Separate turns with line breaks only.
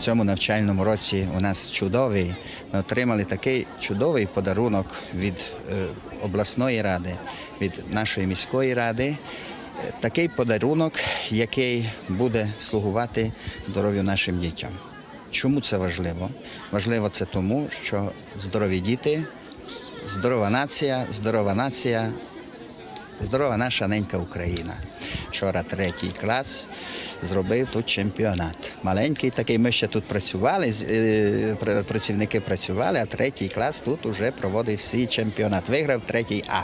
цьому навчальному році у нас чудовий. Ми отримали такий чудовий подарунок від е, обласної ради, від нашої міської ради. Е, Такий подарунок, який буде слугувати здоров'ю нашим дітям. Чому це важливо? Важливо це тому, що здорові діти, здорова нація, здорова нація, здорова наша ненька Україна. Вчора третій клас зробив тут чемпіонат. Маленький такий, ми ще тут працювали, е, працівники працювали, а третій клас тут вже проводив свій чемпіонат. Виграв третій А.